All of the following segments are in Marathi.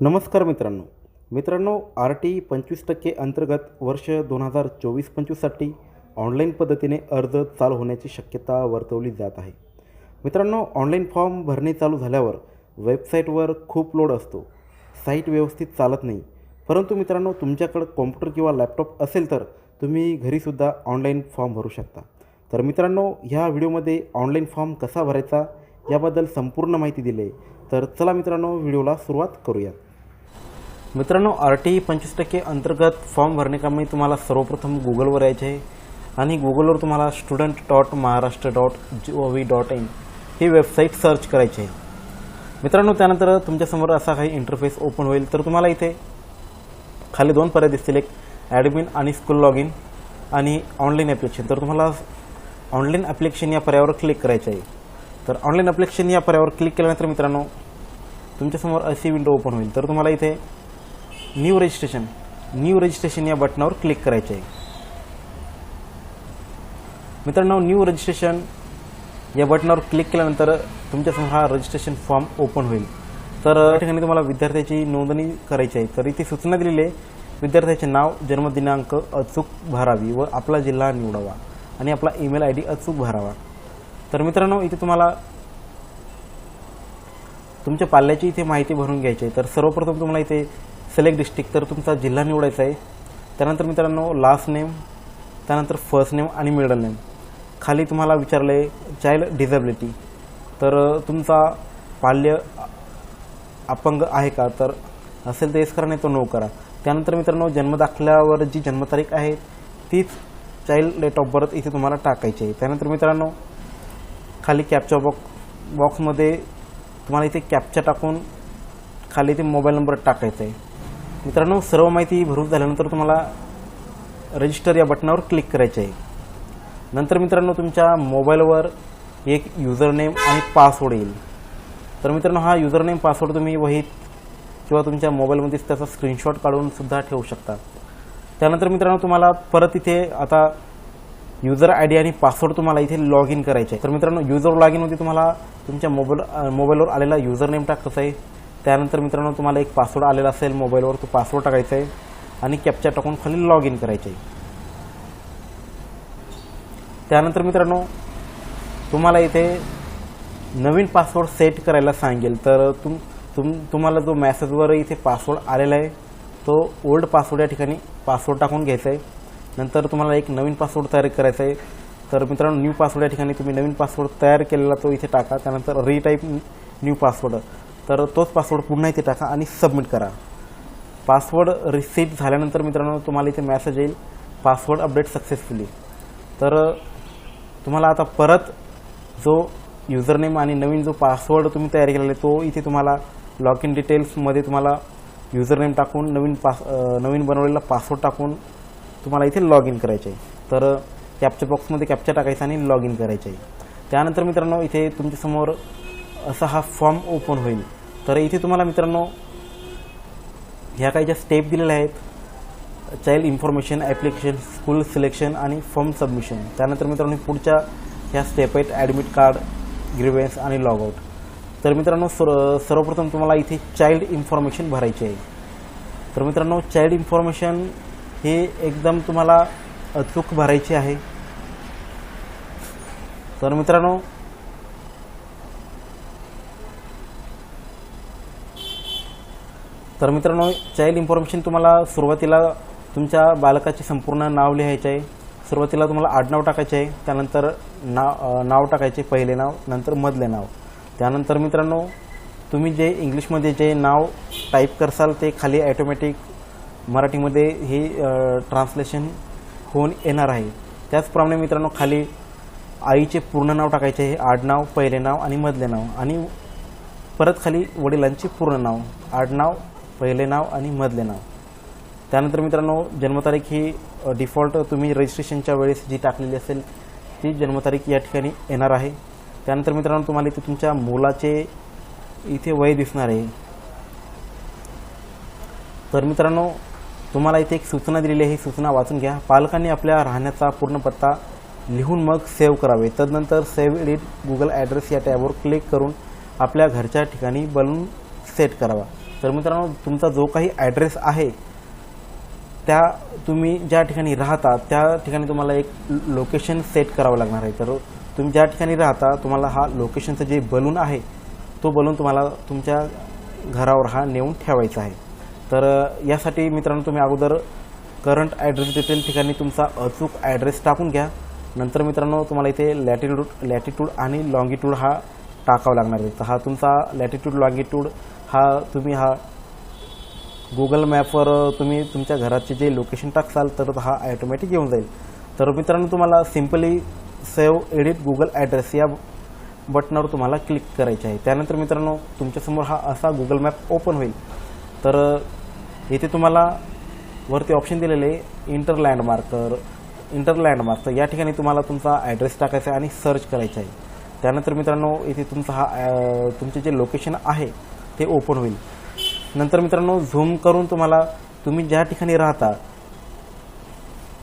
नमस्कार मित्रांनो. मित्रांनो आर टी पंचवीस टक्के अंतर्गत वर्ष दोन हजार चोवीस पंचवीससाठी ऑनलाईन पद्धतीने अर्ज चालू होण्याची शक्यता वर्तवली जात आहे. मित्रांनो ऑनलाईन फॉर्म भरणे चालू झाल्यावर वेबसाईटवर खूप लोड असतो. साईट व्यवस्थित चालत नाही. परंतु मित्रांनो तुमच्याकडं कॉम्प्युटर किंवा लॅपटॉप असेल तर तुम्ही घरीसुद्धा ऑनलाईन फॉर्म भरू शकता. तर मित्रांनो ह्या व्हिडिओमध्ये ऑनलाईन फॉर्म कसा भरायचा याबद्दल संपूर्ण माहिती दिली आहे. तर चला मित्रांनो व्हिडिओला सुरुवात करूयात. मित्रांनो आर टी पंचवीस टक्के अंतर्गत फॉर्म भरण्याकामी तुम्हाला सर्वप्रथम गुगलवर यायचे आहे. आणि गुगलवर तुम्हाला student dot Maharashtra dot G O V dot in he website search करायची आहे. मित्रांनो त्यानंतर तुमच्यासमोर असा काही इंटरफेस ओपन होईल तर तुम्हाला इथे खाली दोन पर्याय दिसतील. एक ॲडमिन आणि स्कूल लॉग इन आणि ऑनलाईन ॲप्लिकेशन तर तुम्हाला ऑनलाईन ॲप्लिकेशन या पर्यायावर क्लिक करायचं आहे. तर ऑनलाईन ॲप्लिकेशन या पर्यायावर क्लिक केल्यानंतर मित्रांनो तुमच्यासमोर अशी विंडो ओपन होईल. तर तुम्हाला इथे न्यू रजिस्ट्रेशन. न्यू रजिस्ट्रेशन या बटनावर क्लिक करायचे आहे. मित्रांनो न्यू रजिस्ट्रेशन या बटनावर क्लिक केल्यानंतर तुमच्यासमोर हा रजिस्ट्रेशन फॉर्म ओपन होईल. तर या ठिकाणी तुम्हाला विद्यार्थ्याची नोंदणी करायची आहे. तर इथे सूचना दिलेली आहे विद्यार्थ्याचे नाव जन्मदिनांक अचूक भरावी व आपला जिल्हा निवडावा आणि आपला ईमेल आय डी अचूक भरावा. तर मित्रांनो इथे तुम्हाला तुमच्या पाल्याची इथे माहिती भरून घ्यायची आहे. तर सर्वप्रथम तुम्हाला इथे सिलेक्ट डिस्ट्रिक्ट तर तुमचा जिल्हा निवडायचा आहे. त्यानंतर मित्रांनो लास्ट नेम त्यानंतर फर्स्ट नेम आणि मिडल नेम खाली तुम्हाला विचारलं आहे चाइल्ड डिझेबिलिटी तर तुमचा पाल्य अपंग आहे का? तर असेल तर येस करा नाही तो नो करा. त्यानंतर मित्रांनो जन्मदाखल्यावर जी जन्मतारीख आहे तीच चाइल्ड डेट ऑफ बर्थ इथे तुम्हाला टाकायची आहे. त्यानंतर मित्रांनो खाली कॅपचा बॉक्स बॉक्समध्ये तुम्हाला इथे कॅपचा टाकून खाली इथे मोबाईल नंबर टाकायचा आहे. मित्रांनो सर्व माहिती भरून झाल्यानंतर तुम्हाला रजिस्टर या बटनावर क्लिक करायचे आहे. नंतर मित्रांनो तुमच्या मोबाईलवर एक युजर नेम आणि पासवर्ड येईल. तर मित्रांनो हा युजर नेम पासवर्ड तुम्ही वहीत किंवा तुमच्या मोबाईलमध्येच त्याचा स्क्रीनशॉट काढून सुद्धा ठेवू शकता. त्यानंतर मित्रांनो तुम्हाला परत इथे आता युजर आय डी आणि पासवर्ड तुम्हाला इथे लॉग इन करायचे आहे. तर मित्रांनो युजर लॉग इनमध्ये तुम्हाला तुमच्या मोबाईल मोबाईलवर आलेला युजर नेम टाकायचा आहे. त्यानंतर मित्रांनो तुम्हाला एक पासवर्ड आलेला असेल मोबाईलवर तो पासवर्ड टाकायचा आहे आणि कॅप्चा टाकून खाली लॉग इन करायचे आहे त्यानंतर मित्रांनो तुम्हाला इथे नवीन पासवर्ड सेट करायला सांगेल. तर तुम तुम तुम्हाला जो मॅसेजवर इथे पासवर्ड आलेला आहे तो ओल्ड पासवर्ड या ठिकाणी पासवर्ड टाकून घ्यायचा आहे नंतर तुम्हाला एक नवीन पासवर्ड तयार करायचा आहे तर मित्रांनो न्यू पासवर्ड या ठिकाणी तुम्ही नवीन पासवर्ड तयार केलेला तो इथे टाका. त्यानंतर रिटाईप न्यू पासवर्ड तर तोच पासवर्ड पुन्हा इथे टाका आणि सबमिट करा. पासवर्ड रिसीट झाल्यानंतर मित्रांनो तुम्हाला इथे मॅसेज येईल पासवर्ड अपडेट सक्सेसफुली तर तुम्हाला आता परत जो युजरनेम आणि नवीन जो पासवर्ड तुम्ही तयार केलेला आहे तो इथे तुम्हाला लॉग इन डिटेल्समध्ये तुम्हाला युजरनेम टाकून नवीन पास नवीन बनवलेला पासवर्ड टाकून तुम्हाला इथे लॉग इन करायचे आहे. तर कॅप्चर बॉक्समध्ये कॅप्चर टाकायचा आणि लॉग इन करायचे आहे. त्यानंतर मित्रांनो इथे तुमच्यासमोर असा हा फॉर्म ओपन होईल. तर इथे तुम्हाला मित्रांनो ह्या काही ज्या स्टेप दिलेल्या आहेत child information application school selection आणि फॉर्म सबमिशन त्यानंतर मित्रांनो पुढच्या ह्या स्टेप आहेत ॲडमिट कार्ड ग्रीवेन्स आणि लॉगआउट तर मित्रांनो सर्व सर्वप्रथम तुम्हाला इथे चाइल्ड इन्फॉर्मेशन भरायची आहे. तर मित्रांनो चाइल्ड इन्फॉर्मेशन हे एकदम तुम्हाला अचूक भरायची आहे. तर मित्रांनो तर मित्रांनो चाइल्ड इन्फॉर्मेशन तुम्हाला सुरुवातीला तुमच्या बालकाचे संपूर्ण नाव लिहायचे आहे. सुरुवातीला तुम्हाला आडनाव टाकायचे आहे. त्यानंतर नाव नाव टाकायचे पहिले नाव नंतर मधले नाव. त्यानंतर मित्रांनो तुम्ही जे इंग्लिशमध्ये जे नाव टाईप करसाल ते खाली ॲटोमॅटिक मराठीमध्ये हे ट्रान्सलेशन होऊन येणार आहे. त्याचप्रमाणे मित्रांनो खाली आईचे पूर्ण नाव टाकायचे आहे आडनाव पहिले नाव आणि मधले नाव. आणि परत खाली वडिलांचे पूर्ण नाव आडनाव पहिले नाव आणि मधले नाव. त्यानंतर मित्रांनो जन्मतारीख ही डिफॉल्ट तुम्ही रजिस्ट्रेशनच्या वेळेस जी टाकलेली असेल ती जन्मतारीख या ठिकाणी येणार आहे. त्यानंतर मित्रांनो तुम्हाला इथे तुमच्या मुलाचे इथे वय दिसणार आहे. तर मित्रांनो तुम्हाला इथे एक सूचना दिलेली आहे ही सूचना वाचून घ्या. पालकांनी आपल्या राहण्याचा पूर्ण पत्ता लिहून मग सेव्ह करावे. तदनंतर सेव्ह एडिट गुगल ॲड्रेस या टॅबवर क्लिक करून आपल्या घरच्या ठिकाणी बलून सेट करावा. तर मित्रांनो तुमचा जो काही ॲड्रेस आहे त्या तुम्ही ज्या ठिकाणी राहता त्या ठिकाणी तुम्हाला एक लोकेशन सेट करावं लागणार आहे. तर तुम्ही ज्या ठिकाणी राहता तुम्हाला हा लोकेशनचं जे बलून आहे तो बलून तुम्हाला तुमच्या घरावर हा नेऊन ठेवायचा आहे. तर यासाठी मित्रांनो तुम्ही अगोदर करंट ॲड्रेस डिटेल ठिकाणी तुमचा अचूक ॲड्रेस टाकून घ्या. नंतर मित्रांनो तुम्हाला इथे लॅटिट्यूड लॅटिट्यूड आणि लॉंगिट्यूड हा टाकावा लागणार आहे. तर हा तुमचा लॅटिट्यूड लॉंगिट्यूड हा तुम्ही हा गुगल मॅपवर तुम्ही तुमच्या घराचे जे लोकेशन टाकसाल तर हा ॲटोमॅटिक येऊन जाईल. तर मित्रांनो तुम्हाला simply save edit Google address या बटनावर तुम्हाला क्लिक करायचे आहे. त्यानंतर मित्रांनो तुमच्यासमोर हा असा गुगल मॅप ओपन होईल. तर इथे तुम्हाला वरती ऑप्शन दिलेले इंटर लँडमार्कर इंटर लँडमार्क तर या ठिकाणी तुम्हाला तुमचा ॲड्रेस टाकायचा आहे आणि सर्च करायचा आहे. त्यानंतर मित्रांनो इथे तुमचा हा तुमचे जे लोकेशन आहे ते ओपन होईल. नंतर मित्रांनो झूम करून तुम्हाला तुम्ही ज्या ठिकाणी राहता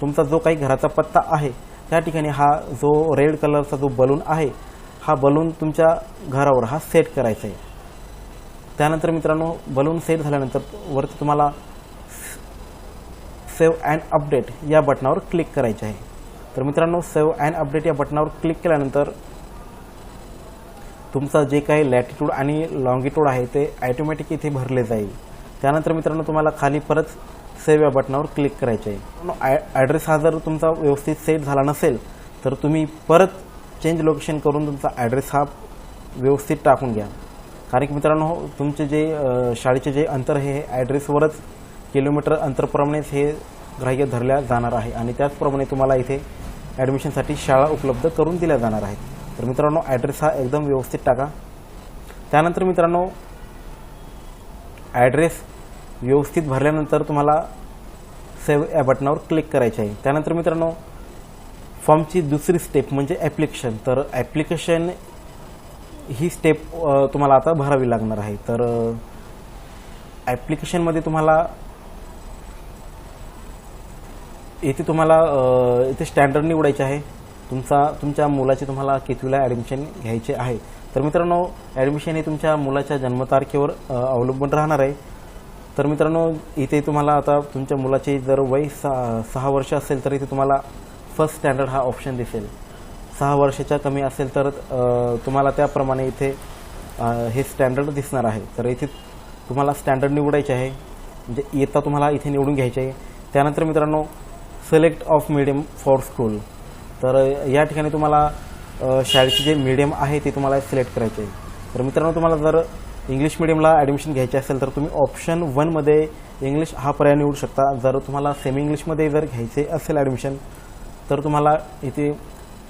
तुमचा जो काही घराचा पत्ता आहे त्या ठिकाणी हा जो रेड कलरचा जो बलून आहे हा बलून तुमच्या घरावर हा सेट करायचा आहे. त्यानंतर मित्रांनो बलून सेट झाल्यानंतर वरती तुम्हाला सेव्ह अँड अपडेट या बटनावर क्लिक करायचे आहे. तर मित्रांनो सेव्ह अँड अपडेट या बटनावर क्लिक केल्यानंतर तुमचा जे काही लॅटिट्यूड आणि लॉंगिट्यूड आहे ते ॲटोमॅटिक इथे भरले जाईल. त्यानंतर मित्रांनो तुम्हाला खाली परत सेव्ह या बटनावर क्लिक करायचे आहे. ॲड्रेस हा जर तुमचा व्यवस्थित सेट झाला नसेल तर तुम्ही परत चेंज लोकेशन करून तुमचा ॲड्रेस हा व्यवस्थित टाकून घ्या. कारण की मित्रांनो तुमचे जे शाळेचे जे अंतर हे ॲड्रेसवरच किलोमीटर अंतरप्रमाणेच हे ग्राह्य धरल्या जाणार आहे. आणि त्याचप्रमाणे तुम्हाला इथे ॲडमिशनसाठी शाळा उपलब्ध करून दिल्या जाणार आहेत. तर मित्रांनो ॲड्रेस हा एकदम व्यवस्थित टाका. त्यानंतर मित्रांनो ॲड्रेस व्यवस्थित भरल्यानंतर तुम्हाला सेव्ह या बटनावर क्लिक करायचे आहे. त्यानंतर मित्रांनो फॉर्मची दुसरी स्टेप म्हणजे ॲप्लिकेशन तर ॲप्लिकेशन ही स्टेप तुम्हाला आता भरावी लागणार आहे. तर ॲप्लिकेशनमध्ये तुम्हाला इथे तुम्हाला इथे स्टँडर्ड निवडायचे आहे. तुमचा तुमच्या मुलाचे तुम्हाला कितवीला ॲडमिशन घ्यायचे आहे. तर मित्रांनो ॲडमिशन हे तुमच्या मुलाच्या जन्मतारखेवर अवलंबून राहणार आहे. तर मित्रांनो इथे तुम्हाला आता तुमच्या मुलाचे जर वय सहा सहा वर्ष असेल तर इथे तुम्हाला फर्स्ट स्टँडर्ड हा ऑप्शन दिसेल. सहा वर्षाच्या कमी असेल तर तुम्हाला त्याप्रमाणे इथे हे स्टँडर्ड दिसणार आहे. तर इथे तुम्हाला स्टँडर्ड निवडायचे आहे. म्हणजे इयत्ता तुम्हाला इथे निवडून घ्यायचे आहे. त्यानंतर मित्रांनो select of medium for school तर या ठिकाणी तुम्हाला शाळेचे जे मीडियम आहे ते तुम्हाला सिलेक्ट करायचे आहे. तर मित्रांनो तुम्हाला जर इंग्लिश मिडियमला ॲडमिशन घ्यायचे असेल तर तुम्ही ऑप्शन वनमध्ये इंग्लिश हा पर्याय निवडू शकता. जर तुम्हाला सेमी इंग्लिशमध्ये जर घ्यायचे असेल ॲडमिशन तर तुम्हाला इथे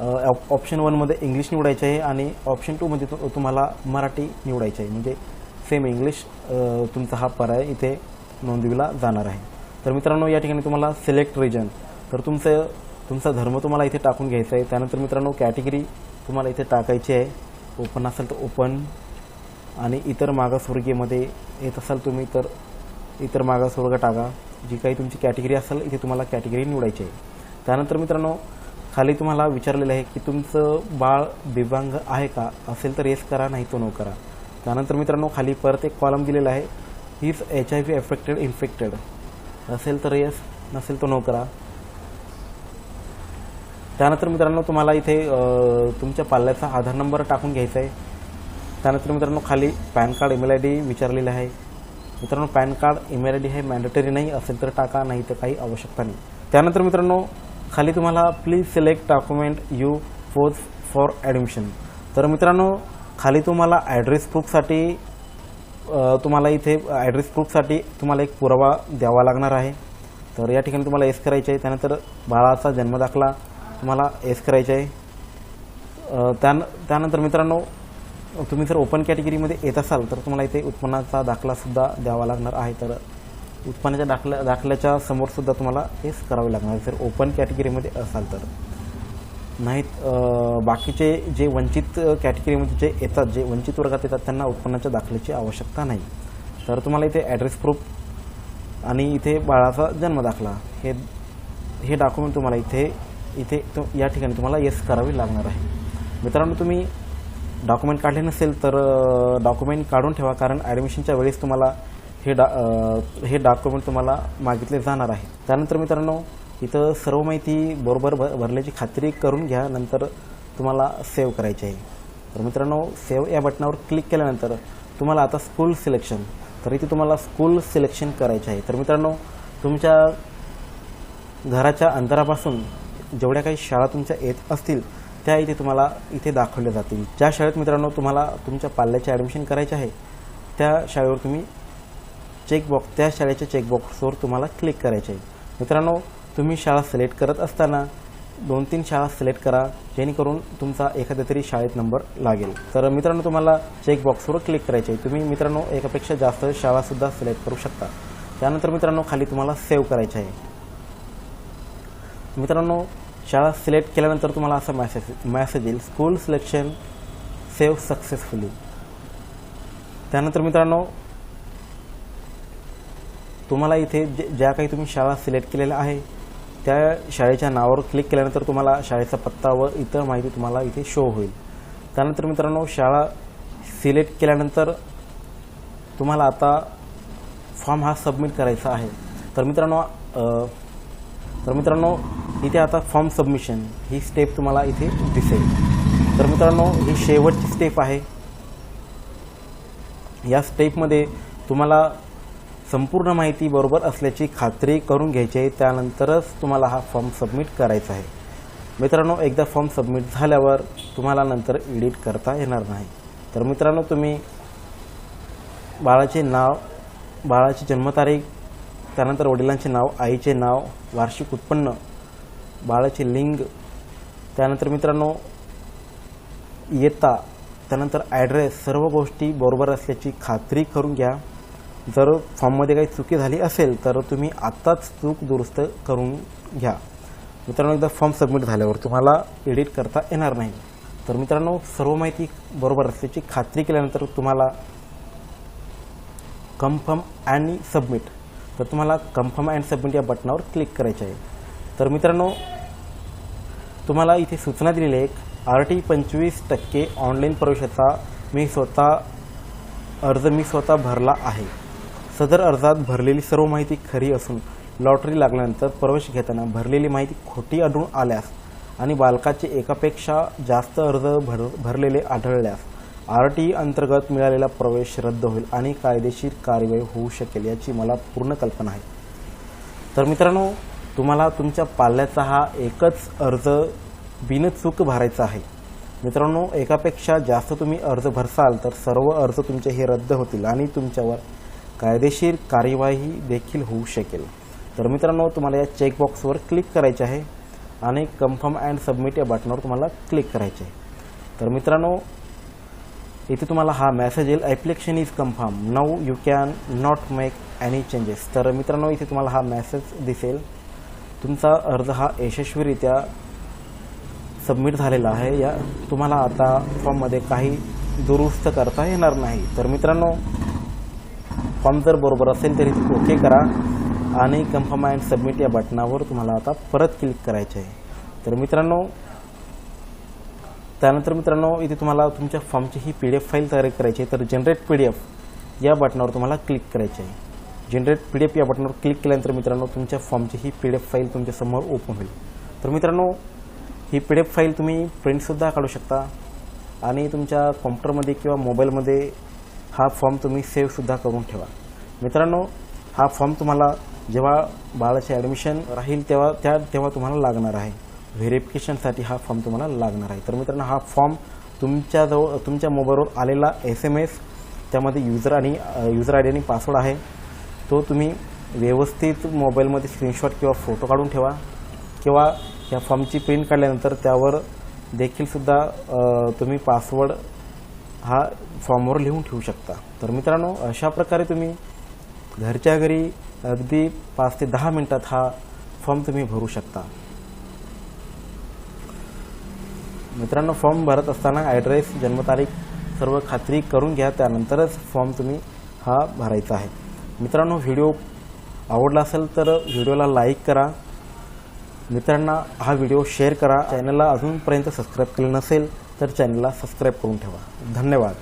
ऑप- ऑप्शन वनमध्ये इंग्लिश निवडायचे आहे आणि ऑप्शन टूमध्ये तुम्हाला मराठी निवडायचे आहे. म्हणजे सेम इंग्लिश तुमचा हा पर्याय इथे नोंदविला जाणार आहे. तर मित्रांनो या ठिकाणी तुम्हाला सिलेक्ट रिजन तर तुमचं तुमचा धर्म तुम्हाला इथे टाकून घ्यायचा आहे. त्यानंतर मित्रांनो कॅटेगरी तुम्हाला इथे टाकायची आहे. ओपन असेल तर ओपन आणि इतर मागासवर्गीयमध्ये येत असाल तुम्ही तर इतर मागासवर्ग टाका. जी काही तुमची कॅटेगरी असेल इथे तुम्हाला कॅटेगरी निवडायची आहे. त्यानंतर मित्रांनो खाली तुम्हाला विचारलेलं आहे की तुमचं बाळ दिव्यांग आहे का? असेल तर येस करा नाही तो नो करा. त्यानंतर मित्रांनो खाली परत एक कॉलम दिलेला आहे. हीच H I V affected infected असेल तर येस नसेल तर नो करा. त्यानंतर मित्रांनो तुम्हाला इथे तुमच्या पाल्याचा आधार नंबर टाकून घ्यायचा आहे त्यानंतर मित्रांनो खाली PAN card email I D विचारलेला आहे. मित्रांनो PAN card email I D हे मॅन्डेटरी नाही असेल तर टाका नाही तर काही आवश्यकता नाही. त्यानंतर मित्रांनो खाली तुम्हाला please select document you use for admission तर मित्रांनो खाली तुम्हाला ॲड्रेस प्रूफसाठी तुम्हाला इथे ॲड्रेस प्रूफसाठी तुम्हाला एक पुरावा द्यावा लागणार आहे. तर या ठिकाणी तुम्हाला एस करायचे आहे त्यानंतर बाळाचा जन्मदाखला तुम्हाला एस करायचे आहे. त्यान त्यानंतर मित्रांनो तुम्ही जर ओपन कॅटेगरीमध्ये येत असाल तर तुम्हाला इथे उत्पन्नाचा दाखलासुद्धा द्यावा लागणार आहे. तर उत्पन्नाच्या दाखल्या दाखल्याच्या समोरसुद्धा तुम्हाला एस करावे लागणार जर ओपन कॅटेगरीमध्ये असाल तर. नाहीत बाकीचे जे वंचित कॅटेगरीमध्ये जे येतात जे वंचित वर्गात येतात त्यांना उत्पन्नाच्या दाखल्याची आवश्यकता नाही. तर तुम्हाला इथे ॲड्रेस प्रूफ आणि इथे बाळाचा जन्मदाखला हे हे डॉक्युमेंट तुम्हाला इथे इथे तो या ठिकाणी तुम्हाला येस करावी लागणार आहे. मित्रांनो तुम्ही डॉक्युमेंट काढले नसेल तर डॉक्युमेंट काढून ठेवा कारण ॲडमिशनच्या वेळेस तुम्हाला हे डा हे डॉक्युमेंट तुम्हाला मागितले जाणार आहे. त्यानंतर मित्रांनो इथं सर्व माहिती बरोबर भरल्याची खात्री करून घ्या नंतर तुम्हाला सेव्ह करायची आहे. तर मित्रांनो सेव्ह या बटनावर क्लिक केल्यानंतर तुम्हाला आता स्कूल सिलेक्शन तर इथे तुम्हाला स्कूल सिलेक्शन करायचे आहे. तर मित्रांनो तुमच्या घराच्या अंतरापासून जेवढ्या काही शाळा तुमच्या येत असतील त्या इथे तुम्हाला इथे दाखवल्या जातील. ज्या शाळेत मित्रांनो तुम्हाला तुमच्या पाल्याचे ॲडमिशन करायचे आहे त्या शाळेवर तुम्ही चेकबॉक्स त्या शाळेच्या चेकबॉक्सवर तुम्हाला क्लिक करायचे आहे. मित्रांनो तुम्ही शाळा सिलेक्ट करत असताना दोन तीन शाळा सिलेक्ट करा जेणेकरून तुमचा एखाद्या तरी शाळेत नंबर लागेल. तर मित्रांनो तुम्हाला चेकबॉक्सवर क्लिक करायचे आहे. तुम्ही मित्रांनो एकापेक्षा जास्त शाळासुद्धा सिलेक्ट करू शकता. त्यानंतर मित्रांनो खाली तुम्हाला सेव्ह करायचे आहे. मित्रांनो शाळा सिलेक्ट केल्यानंतर तुम्हाला असा मॅसेज मॅसेज येईल स्कूल सिलेक्शन सेव्ह सक्सेसफुली त्यानंतर मित्रांनो तुम्हाला इथे ज्या काही तुम्ही शाळा सिलेक्ट केलेल्या आहे त्या शाळेच्या नावावर क्लिक केल्यानंतर तुम्हाला शाळेचा पत्ता व इतर माहिती तुम्हाला इथे शो होईल. त्यानंतर मित्रांनो शाळा सिलेक्ट केल्यानंतर तुम्हाला आता फॉर्म हा सबमिट करायचा आहे. तर मित्रांनो तर मित्रांनो इथे आता फॉर्म सबमिशन ही स्टेप तुम्हाला इथे दिसेल. तर मित्रांनो ही शेवटची स्टेप आहे. या स्टेपमध्ये तुम्हाला संपूर्ण माहिती बरोबर असल्याची खात्री करून घ्यायची आहे. त्यानंतरच तुम्हाला हा फॉर्म सबमिट करायचा आहे. मित्रांनो एकदा फॉर्म सबमिट झाल्यावर तुम्हाला नंतर एडिट करता येणार नाही. तर मित्रांनो तुम्ही बाळाचे नाव बाळाची जन्मतारीख त्यानंतर वडिलांचे नाव आईचे नाव वार्षिक उत्पन्न बाळाचे लिंग त्यानंतर मित्रांनो येता त्यानंतर ॲड्रेस सर्व गोष्टी बरोबर असल्याची खात्री करून घ्या. जर फॉर्ममध्ये काही चुकी झाली असेल तर तुम्ही आत्ताच चूक दुरुस्त करून घ्या. मित्रांनो एकदा फॉर्म सबमिट झाल्यावर तुम्हाला एडिट करता येणार नाही. तर मित्रांनो सर्व माहिती बरोबर असल्याची खात्री केल्यानंतर तुम्हाला कन्फर्म आणि सबमिट तर तुम्हाला कन्फर्म अँड सबमिट या बटनावर क्लिक करायचे आहे. तर मित्रांनो तुम्हाला इथे सूचना दिलेली आहे एक आर टी पंचवीस टक्के ऑनलाईन प्रवेशाचा मी स्वतः अर्ज मी स्वतः भरला आहे. सदर अर्जात भरलेली सर्व माहिती खरी असून लॉटरी लागल्यानंतर प्रवेश घेताना भरलेली माहिती खोटी आढळून आल्यास आणि बालकाचे एकापेक्षा जास्त अर्ज भर भरलेले आढळल्यास आर टी अंतर्गत मिळालेला प्रवेश रद्द होईल आणि कायदेशीर कार्यवाही होऊ शकेल याची मला पूर्ण कल्पना आहे. तर मित्रांनो तुम्हाला तुमच्या पाल्याचा हा एकच अर्ज बिनचूक भरायचा आहे. मित्रांनो एकापेक्षा जास्त तुम्ही अर्ज भरसाल तर सर्व अर्ज तुमचे हे रद्द होतील आणि तुमच्यावर कायदेशीर कार्यवाही देखील होऊ शकेल. तर मित्रांनो तुम्हाला या चेकबॉक्सवर क्लिक करायचे आहे आणि कन्फर्म अँड सबमिट या बटनावर तुम्हाला क्लिक करायचे आहे. तर मित्रांनो इथे तुम्हाला हा मेसेज येईल. Application is confirm now you can not make any changes तर मित्रांनो इथे तुम्हाला हा मेसेज दिसेल. तुमचा अर्ज हा यशस्वीरित्या सबमिट झालेला आहे. या तुम्हाला आता फॉर्ममध्ये काही दुरुस्त करता येणार नाही. तर मित्रांनो फॉर्म जर बरोबर असेल तरी ओके करा आणि कन्फर्म अँड सबमिट या बटनावर तुम्हाला आता परत क्लिक करायचे आहे. तर मित्रांनो त्यानंतर मित्रांनो इथे तुम्हाला तुमच्या फॉर्मची ही पी डी एफ फाईल तयार करायची आहे. तर जनरेट पी डी एफ या बटनावर तुम्हाला क्लिक करायचे आहे. जनरेट पी डी एफ या बटनावर क्लिक केल्यानंतर मित्रांनो तुमच्या फॉर्मची ही पी डी एफ फाईल तुमच्यासमोर ओपन होईल. तर मित्रांनो ही पी डी एफ फाईल तुम्ही प्रिंटसुद्धा काढू शकता आणि तुमच्या कॉम्प्युटरमध्ये किंवा मोबाईलमध्ये हा फॉर्म तुम्ही सेव्हसुद्धा करून ठेवा. मित्रांनो हा फॉर्म तुम्हाला जेव्हा बाळाचे ॲडमिशन राहील तेव्हा त्या तेव्हा तुम्हाला लागणार आहे. व्हेरिफिकेशनसाठी हा फॉर्म तुम्हाला लागणार आहे. तर मित्रांनो हा फॉर्म तुमच्याजवळ तुमच्या मोबाईलवर आलेला एस एम एस त्यामध्ये युजर आणि युजर आय डी आणि पासवर्ड आहे. तो तुम्ही व्यवस्थित मोबाईलमध्ये स्क्रीनशॉट किंवा फोटो काढून ठेवा. किंवा या फॉर्मची प्रिंट काढल्यानंतर त्यावर देखीलसुद्धा तुम्ही पासवर्ड हा फॉर्मवर लिहून ठेवू शकता. तर मित्रांनो अशा प्रकारे तुम्ही घरच्या घरी अगदी पाच ते दहा मिनिटात हा फॉर्म तुम्ही भरू शकता. मित्रांनो फॉर्म भरत असताना ॲड्रेस जन्मतारीख सर्व खात्री करून घ्या. त्यानंतरच फॉर्म तुम्ही हा भरायचा आहे. मित्रांनो व्हिडिओ आवडला असेल तर व्हिडिओला लाईक करा. मित्रांना हा व्हिडिओ शेअर करा. चॅनलला अजूनपर्यंत सबस्क्राईब केलं नसेल तर चॅनलला सबस्क्राईब करून ठेवा. धन्यवाद.